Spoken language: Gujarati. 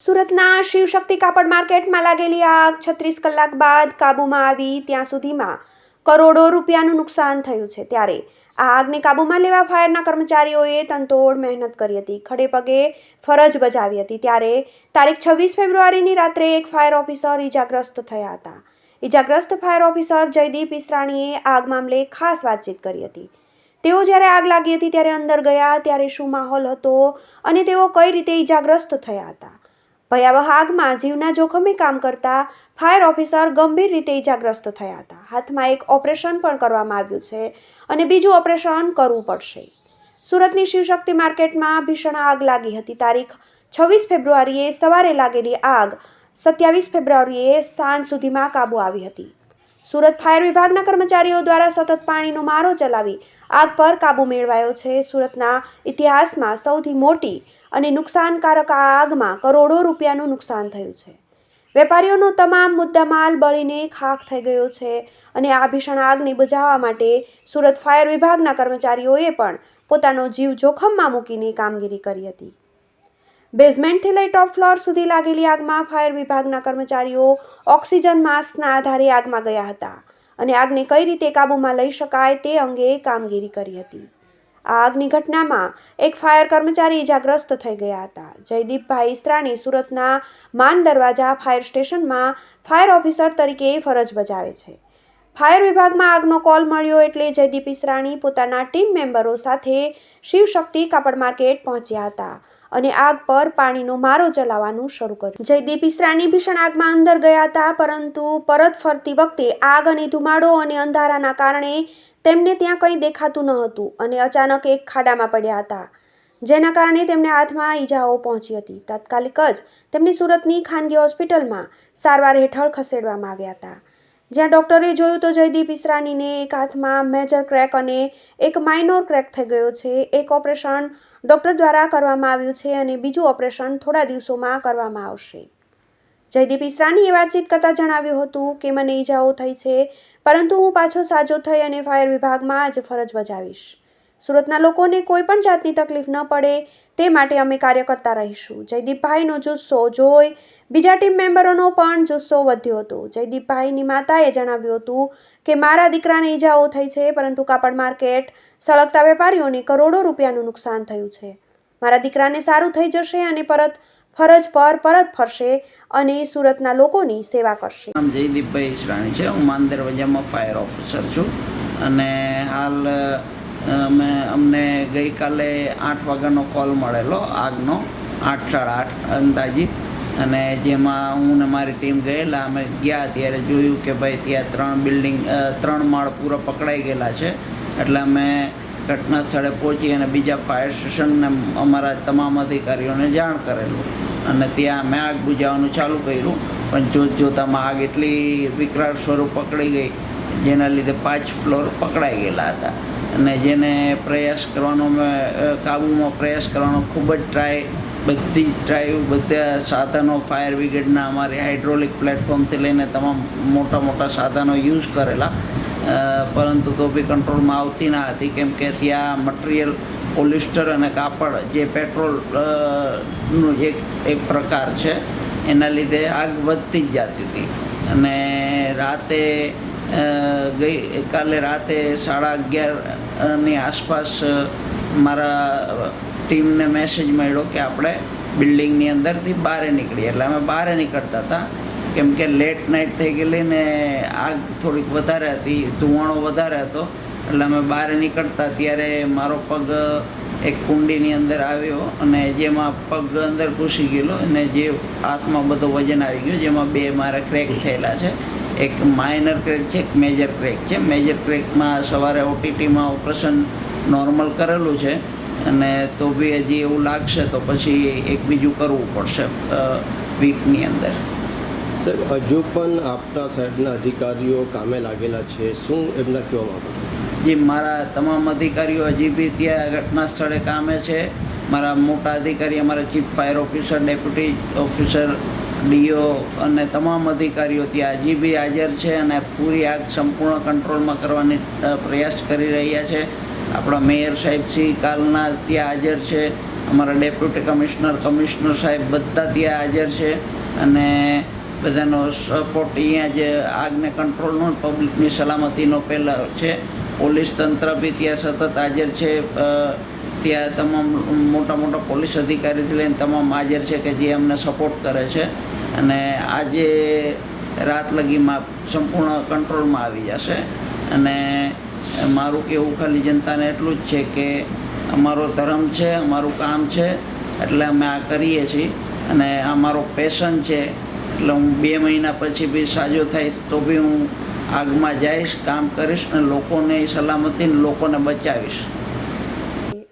સુરતના શિવશક્તિ કાપડ માર્કેટમાં લાગેલી આગ છત્રીસ કલાક બાદ કાબૂમાં આવી ત્યાં સુધીમાં કરોડો રૂપિયાનું નુકસાન થયું છે. ત્યારે આ આગને કાબૂમાં લેવા ફાયરના કર્મચારીઓએ તનતોડ મહેનત કરી હતી. ખડે પગે ફરજ બજાવી હતી. ત્યારે તારીખ છવ્વીસ ફેબ્રુઆરીની રાત્રે એક ફાયર ઓફિસર ઈજાગ્રસ્ત થયા હતા. ઈજાગ્રસ્ત ફાયર ઓફિસર જયદીપ ઈસરાણીએ આગ મામલે ખાસ વાતચીત કરી હતી. તેઓ જ્યારે આગ લાગી હતી ત્યારે અંદર ગયા ત્યારે શું માહોલ હતો અને તેઓ કઈ રીતે ઇજાગ્રસ્ત થયા હતા? ભયાવહ આગમાં જીવના જોખમે કામ કરતા ફાયર ઓફિસર ગંભીર રીતે ઈજાગ્રસ્ત થયા હતા. હાથમાં એક ઓપરેશન પણ કરવામાં આવ્યું છે અને બીજું ઓપરેશન કરવું પડશે. સુરતની શિવશક્તિ માર્કેટમાં ભીષણ આગ લાગી હતી. તારીખ છવ્વીસ ફેબ્રુઆરીએ સવારે લાગેલી આગ સત્યાવીસ ફેબ્રુઆરીએ સાંજ સુધીમાં કાબુ આવી હતી. સુરત ફાયર વિભાગના કર્મચારીઓ દ્વારા સતત પાણીનો મારો ચલાવી આગ પર કાબુ મેળવાયો છે. સુરતના ઇતિહાસમાં સૌથી મોટી અને નુકસાનકારક આ આગમાં કરોડો રૂપિયાનું નુકસાન થયું છે. વેપારીઓનો તમામ મુદ્દામાલ બળીને ખાખ થઈ ગયો છે અને આ ભીષણ આગને બજાવવા માટે સુરત ફાયર વિભાગના કર્મચારીઓએ પણ પોતાનો જીવ જોખમમાં મૂકીને કામગીરી કરી હતી. બેઝમેન્ટથી લઈ ટોપ ફ્લોર સુધી લાગેલી આગમાં ફાયર વિભાગના કર્મચારીઓ ઓક્સિજન માસ્કના આધારે આગમાં ગયા હતા અને આગને કઈ રીતે કાબૂમાં લઈ શકાય તે અંગે કામગીરી કરી હતી. આ આગની ઘટનામાં એક ફાયર કર્મચારી ઇજાગ્રસ્ત થઈ ગયા હતા. જયદીપભાઈ ઈસરાણી સુરતના માન દરવાજા ફાયર સ્ટેશનમાં ફાયર ઓફિસર તરીકે ફરજ બજાવે છે. ફાયર વિભાગમાં આગનો કોલ મળ્યો એટલે જયદીપ ઈસરાણી પોતાના ટીમ મેમ્બરો સાથે શિવશક્તિ કાપડ માર્કેટ પહોંચ્યા હતા અને આગ પર પાણીનો મારો ચલાવવાનું શરૂ કર્યું. જયદીપ ઈસરાણી ભીષણ આગમાં અંદર ગયા હતા, પરંતુ પરત ફરતી વખતે આગ અને ધુમાડો અને અંધારાના કારણે તેમને ત્યાં કંઈ દેખાતું ન હતું અને અચાનક એક ખાડામાં પડ્યા હતા, જેના કારણે તેમને હાથમાં ઈજાઓ પહોંચી હતી. તાત્કાલિક જ તેમને સુરતની ખાનગી હોસ્પિટલમાં સારવાર હેઠળ ખસેડવામાં આવ્યા હતા. જ્યાં ડૉક્ટરે જોયું તો જયદીપ ઈસરાનીને એક હાથમાં મેજર ક્રેક અને એક માઇનોર ક્રેક થઈ ગયો છે. એક ઓપરેશન ડૉક્ટર દ્વારા કરવામાં આવ્યું છે અને બીજું ઓપરેશન થોડા દિવસોમાં કરવામાં આવશે. જયદીપ ઈસરાનીએ વાતચીત કરતાં જણાવ્યું હતું કે, મને ઈજાઓ થઈ છે, પરંતુ હું પાછો સાજો થઈ અને ફાયર વિભાગમાં જ ફરજ બજાવીશ. સુરતના લોકોને કોઈ પણ જાતની તકલીફ ન પડે તે માટે અમે કાર્ય કરતા રહીશું. જયદીપભાઈનો જુસ્સો જોઈ બીજા ટીમ મેમ્બરોનો પણ જુસ્સો વધ્યો હતો. જયદીપભાઈની માતાએ જણાવ્યું હતું કે, મારા દીકરાને ઈજાઓ થઈ છે, પરંતુ કાપડ માર્કેટ સળગતા વેપારીઓને કરોડો રૂપિયાનું નુકસાન થયું છે. મારા દીકરાને સારું થઈ જશે અને પરત, ફરજ પર પરત ફરશે અને સુરતના લોકોની સેવા કરશે. નામ જયદીપભાઈ ઈસરાણી છે. હું માન દરવાજામાં ફાયર ઓફિસર છું અને હાલ અમે અમને ગઈકાલે આઠ વાગ્યાનો કોલ મળેલો, આગનો, આઠ સાડા આઠ અંદાજિત અને જેમાં હું ને મારી ટીમ ગયેલા, અમે ગયા ત્યારે જોયું કે ભાઈ ત્યાં ત્રણ બિલ્ડિંગ ત્રણ માળ પૂરા પકડાઈ ગયેલા છે. એટલે અમે ઘટના સ્થળે પહોંચી અને બીજા ફાયર સ્ટેશનને અમારા તમામ અધિકારીઓને જાણ કરેલું. અને ત્યાં અમે આગ બુજાવવાનું ચાલુ કર્યું. પણ જોત જોતામાં આગ એટલી વિકરાળ સ્વરૂપ પકડી ગઈ, જેના લીધે પાંચ ફ્લોર પકડાઈ ગયેલા હતા. અને જેને પ્રયાસ કરવાનો મેં કાબૂમાં પ્રયાસ કરવાનો ખૂબ જ ટ્રાય બધી જ ટ્રાય બધા સાધનો ફાયર બ્રિગેડના અમારી હાઇડ્રોલિક પ્લેટફોર્મથી લઈને તમામ મોટા મોટા સાધનો યુઝ કરેલા. પરંતુ તો બી કંટ્રોલમાં આવતી ના હતી, કેમ કે ત્યાં મટીરિયલ પોલિસ્ટર અને કાપડ જે પેટ્રોલનું એક એક પ્રકાર છે, એના લીધે આગ વધતી જ જતી હતી. અને રાતે ગઈ કાલે રાતે સાડા અગિયારની આસપાસ મારા ટીમને મેસેજ મળ્યો કે આપણે બિલ્ડિંગની અંદરથી બહાર નીકળીએ. એટલે અમે બહાર નીકળતા હતા. કેમ કે લેટ નાઇટ થઈ ગયેલી ને આગ થોડીક વધારે હતી, ધુવાણો વધારે હતો. એટલે અમે બહાર નીકળતા ત્યારે મારો પગ એક કુંડીની અંદર આવ્યો અને જેમાં પગ અંદર ઘૂસી ગયેલો અને જે હાથમાં બધો વજન આવી ગયો, જેમાં બે મારા ક્રેક થયેલા છે. એક માઇનર ક્રેક છે એક મેજર ક્રેક છે. મેજર ક્રેકમાં સવારે ઓટીટીમાં ઓપરેશન નોર્મલ કરેલું છે અને તો બી હજી એવું લાગશે તો પછી એક બીજું કરવું પડશે વીકની અંદર. સાહેબ હજુ પણ આપના સાહેબના અધિકારીઓ કામે લાગેલા છે. શું એમના કહેવા માગો જી જે મારા તમામ અધિકારીઓ હજી બી ત્યાં ઘટના સ્થળે કામે છે. મારા મોટા અધિકારી અમારા chief fire officer deputy officer DO અને તમામ અધિકારીઓ ત્યાં હજી બી હાજર છે અને પૂરી આગ સંપૂર્ણ કંટ્રોલમાં કરવાની પ્રયાસ કરી રહ્યા છે. આપણા મેયર સાહેબ શ્રી કાલના ત્યાં હાજર છે. અમારા ડેપ્યુટી કમિશનર કમિશનર સાહેબ બધા ત્યાં હાજર છે. અને બધાનો સપોર્ટ અહીંયા જે આગને કંટ્રોલનો પબ્લિકની સલામતીનો પહેલાં છે. પોલીસ તંત્ર બી ત્યાં સતત હાજર છે. ત્યાં તમામ મોટા મોટા પોલીસ અધિકારીથી લઈને તમામ હાજર છે કે જે અમને સપોર્ટ કરે છે. અને આજે રાત લગીમાં સંપૂર્ણ કંટ્રોલમાં આવી જશે. અને મારું કહેવું ખાલી જનતાને એટલું જ છે કે અમારો ધર્મ છે, અમારું કામ છે, એટલે અમે આ કરીએ છીએ. અને આ મારો પેશન છે, એટલે હું બે મહિના પછી બી સાજો થઈશ તો બી હું આગમાં જઈશ, કામ કરીશ અને લોકોને સલામતી લોકોને બચાવીશ.